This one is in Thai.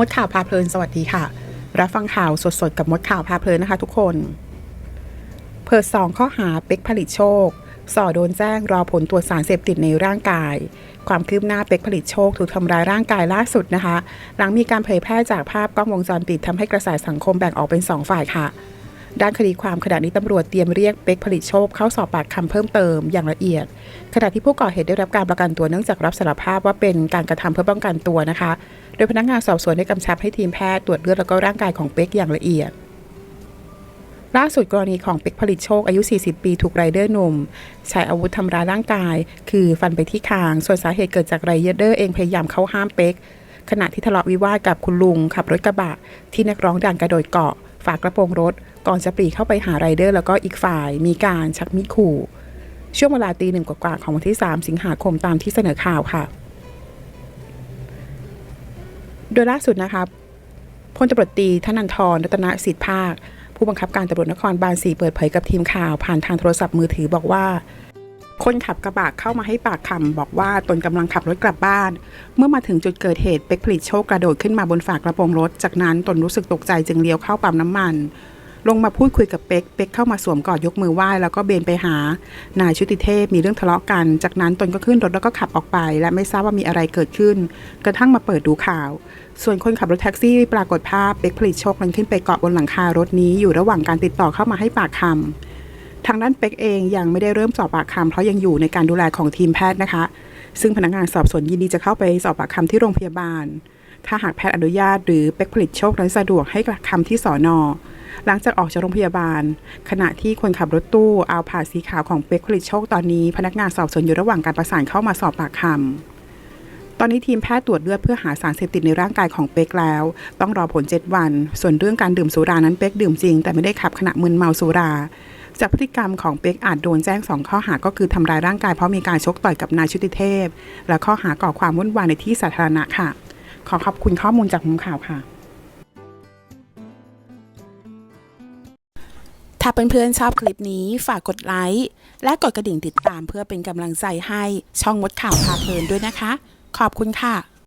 มดข่าวพาเพลินสวัสดีค่ะ รับฟังข่าวสดๆ กับมดข่าวพาเพลินนะคะทุกคน เพิดสองข้อหาเป็กผลิตโชค สอโดนแจ้งรอผลตรวจสารเสพติดในร่างกาย ความคืบหน้าเป็กผลิตโชคถูกทำร้ายร่างกายล่าสุดนะคะ หลังมีการเผยแพร่จากภาพกล้องวงจรปิดทำให้กระแสสังคมแบ่งออกเป็นสองฝ่ายค่ะ ด้านคดีความขณะนี้ตำรวจเตรียมเรียกเป็กผลิตโชคเข้าสอบปากคำเพิ่มเติมอย่างละเอียด ขณะที่ผู้ก่อเหตุได้รับการประกันตัวเนื่องจากรับสารภาพว่าเป็นการกระทำเพื่อป้องกันตัวนะคะ โดยพนักงานสอบสวนได้กำชับให้ทีมแพทย์ตรวจเลือดแล้วก็ร่างกายของเป็กอย่างละเอียดล่าสุดกรณีของเป็กผลิตโชคอายุ 40 ปีถูกไรเดอร์หนุ่มใช้อาวุธทำร้ายร่างกาย คือฟันไปที่คาง ส่วนสาเหตุเกิดจากไรเดอร์เองพยายามเข้าห้ามเป็กขณะที่ทะเลาะวิวาทกับคุณลุงขับรถกระบะที่นักร้องดังกระโดดเกาะ ฝากระโปรงรถ ก่อนจะปรีเข้าไปหาไรเดอร์ แล้วก็อีกฝ่ายมีการชักมีดขู่ ช่วงเวลาตีหนึ่งกว่าๆของวันที่ 3 สิงหาคมตามที่เสนอข่าวค่ะ โดยล่าสุดนะคะพลตำรวจตีธนันทรรัตนสิทธิภาค ผู้บังคับการตำรวจนครบาล 4 เปิดเผยกับทีมข่าวผ่านทางโทรศัพท์มือถือบอกว่า คนขับกระบะเข้ามาให้ปากคำบอกว่าตนกำลังขับรถกลับบ้าน เมื่อมาถึงจุดเกิดเหตุเป็กผลิตโชคกระโดดขึ้นมาบนฝากระโปรงรถ จากนั้นตนรู้สึกตกใจจึงเลี้ยวเข้าปั๊มน้ำมัน ลงมาพูดคุยกับเป็กเป็กเข้ามาสวมกอดยกมือไหว้แล้วก็เบนไปหา นายชุติเทพมีเรื่องทะเลาะกัน จากนั้นตนก็ขึ้นรถแล้วก็ขับออกไป และไม่ทราบว่ามีอะไรเกิดขึ้น กระทั่งมาเปิดดูข่าว ส่วนคนขับรถแท็กซี่ปรากฏภาพเป็กผลิตโชคนั้นขึ้นไปเกาะบนหลังคารถนี้อยู่ระหว่างการติดต่อเข้ามาให้ปากคำ ทางด้านเป็กเองยังไม่ได้เริ่มสอบปากคำเพราะยังอยู่ในการดูแลของทีมแพทย์นะคะ ซึ่งพนักงานสอบสวนยินดีจะเข้าไปสอบปากคำที่โรงพยาบาล ถ้าหากแพทย์อนุญาตหรือเป็กผลิตโชคนั้นสะดวกให้กลับคำที่สอนอหลังจากออกจากโรงพยาบาล ขณะที่คนขับรถตู้เอาผ่าสีขาวของเป็กผลิตโชคตอนนี้ พนักงานสอบสวนอยู่ระหว่างการประสานเข้ามาสอบปากคำตอนนี้ทีมแพทย์ตรวจเลือดเพื่อหาสารเสพติดในร่างกายของเป็กแล้ว ต้องรอผล 7 วัน ส่วนเรื่องการดื่มสุรานั้นเป็กดื่มจริง แต่ไม่ได้ขับขณะมึนเมาสุรา จากพฤติกรรมของเป็กอาจโดนแจ้ง 2 ข้อหาก็คือทำร้ายร่างกายเพราะมีการชกต่อยกับนายชุติเทพ และข้อหาก่อความวุ่นวายในที่สาธารณะค่ะ ขอขอบคุณข้อมูลจากมุมข่าวค่ะ ถ้าเพื่อนๆชอบคลิปนี้ฝากกดไลค์และกดกระดิ่งติดตามเพื่อเป็นกำลังใจให้ช่องมดข่าวพาเพลินด้วยนะคะ ขอบคุณค่ะ